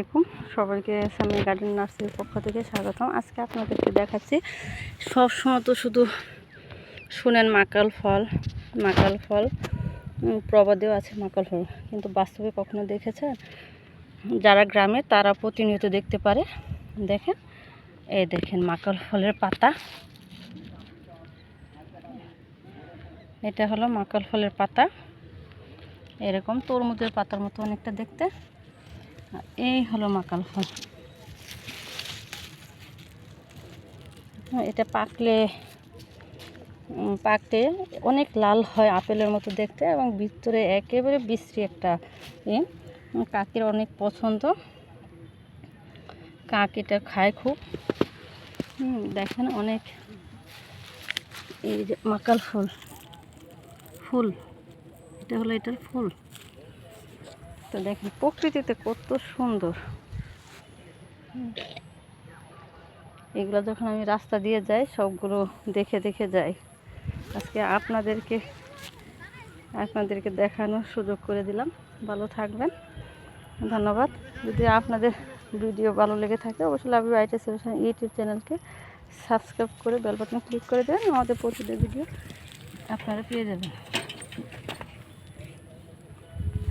আলাইকুম। সবাইকে সামনে গার্ডেন নার্সারির পক্ষ থেকে স্বাগতম। আজকে আপনাদেরকে দেখাচ্ছি, সব সময় তো শুধু শুনেন মাকাল ফল মাকাল ফল প্রবাদেও আছে মাকাল ফল, কিন্তু বাস্তবে কখনো দেখেছেন যারা গ্রামে, তারা প্রতিনিয়ত দেখতে পারে। দেখেন, এই দেখেন মাকাল ফলের পাতা। এটা হলো মাকাল ফলের পাতা। এরকম তরমুজের পাতার মতো অনেকটা দেখতে। এই হলো মাকাল ফল। এটা পাকলে পাকতে অনেক লাল হয় আপেলের মতো দেখতে এবং ভিতরে একেবারে বিশ্রী একটা উম, কাকের অনেক পছন্দ। কাক এটা খায় খুব। দেখেন অনেক এই যে মাকাল ফুল। ফুল এটা হলো এটার ফুল। তো দেখেন প্রকৃতিতে কত সুন্দর। এগুলো যখন আমি রাস্তা দিয়ে যাই, সবগুলো দেখে দেখে যাই। আজকে আপনাদেরকে আপনাদেরকে দেখানোর সুযোগ করে দিলাম। ভালো থাকবেন। ধন্যবাদ। যদি আপনাদের ভিডিও ভালো লেগে থাকে, অবশ্যই লাভ আইটি সলিউশন ইউটিউব চ্যানেলকে সাবস্ক্রাইব করে বেল ক্লিক করে দেবেন। আমাদের প্রতিটা ভিডিও আপনারা পেয়ে যাবেন।